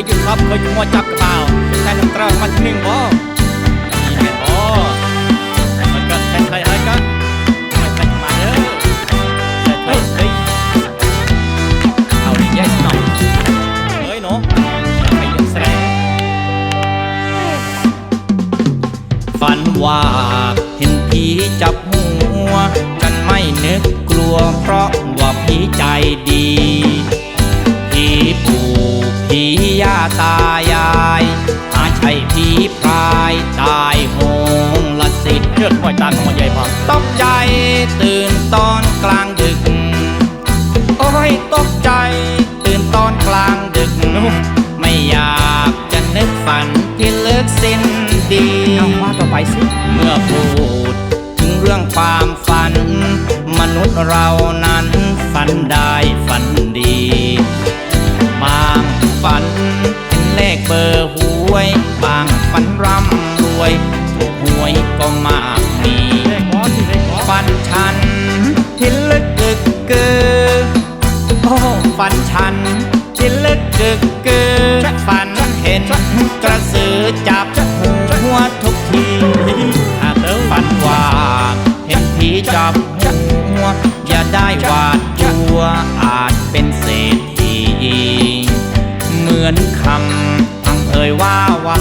ยหยุดครับเคยขโมยจับกระเป๋าใช้น้ำตรามันที่หนึ่งบ่มีแม่บ่มันก็ใช้ใครให้กันไม่ใช่มาเด้อเฮ้ยเฮ้ยเอาดิแยกหน่อยเฮ้ยหนูไปยังแสงฝันว่าเห็นผีจับหัวกันไม่นึกกลัวเพราะว่าผีใจ พรายตายโหงละสิเลือดห้อยตาของมันใหญ่พอตกใจตื่นตอนกลางดึก โอ้ยตกใจตื่นตอนกลางดึก ไม่อยากจะนึกฝันที่เลิกสิ้นดีเอาว่าต่อไปสิเมื่อพูดถึงเรื่องความฝัน มนุษย์เรานั้นฝันได้ฝัน วยก็มากมีฝันฉันที่ลึกกึกเกือโอ้ฝันฉันที่ลึกกึกเกือฝันเห็นกระสือจับหัวทุกทีอาเตอฝันว่าเห็นผีจับหัวอย่าได้หวาดกลัวอาจเป็นเศรษฐีเหมือนคำพังเอ่ยว่าไว้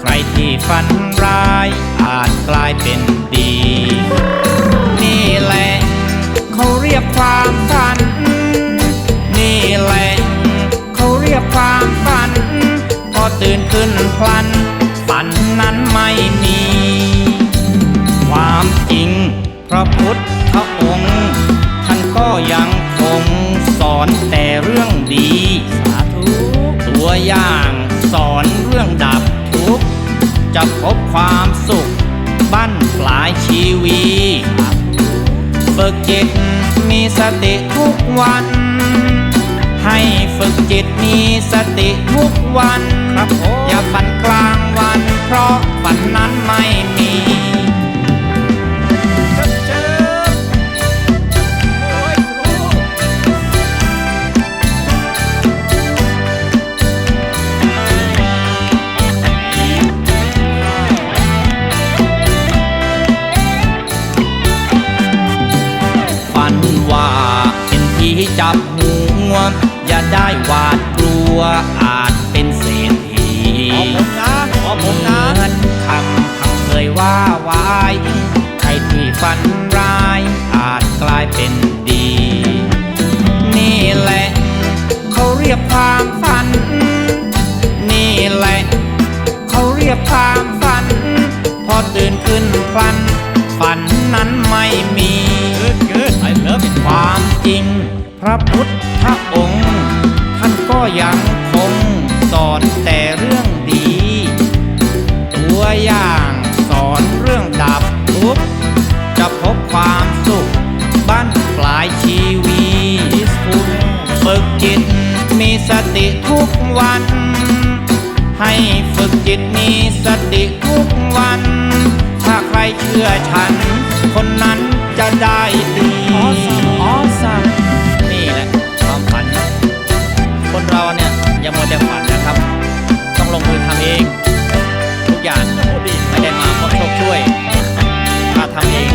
ใครที่ฝัน ร้ายอาจกลายเป็นดี นี่แหละ เขาเรียกความฝัน นี่แหละ เขาเรียกความฝัน พอตื่นขึ้นพลัน ฝันนั้นไม่มี ความจริงพระพุทธองค์ ท่านก็ยังคงสอนแต่เรื่องดี สาธุ ตัวอย่างสอนเรื่องดับทุกข์ จะพบความสุขบั้นปลายชีวีฝึกจิตมีสติทุกวัน ให้ฝึกจิตมีสติทุกวันครับผมอย่าฝันกลางวัน เพราะฝันนั้นไม่มี จับหัวอย่าได้หวาดกลัวอาจเป็นเศรษฐีขอผมนะขอผมนะเหมือนคำคำเคยว่าไว้ใครที่ฝันร้ายอาจกลายเป็นดี นี่แหละเขาเรียกว่า ระพุทธองค์ ท่านก็ยังคงสอนแต่เรื่องดี ตัวอย่างสอนเรื่องดับทุกข์จะพบความสุขบ้านปลายชีวีฝึกจิตมีสติทุกวัน ให้ฝึกจิตมีสติทุกวัน ถ้าใครเชื่อฉัน คนนั้นจะได้ดี คนเราเนี่ยอย่ามัวแต่ฝันนะครับ ต้องลงมือทำเอง ทุกอย่างไม่ได้มาเพราะโชคช่วยถ้าทำเอง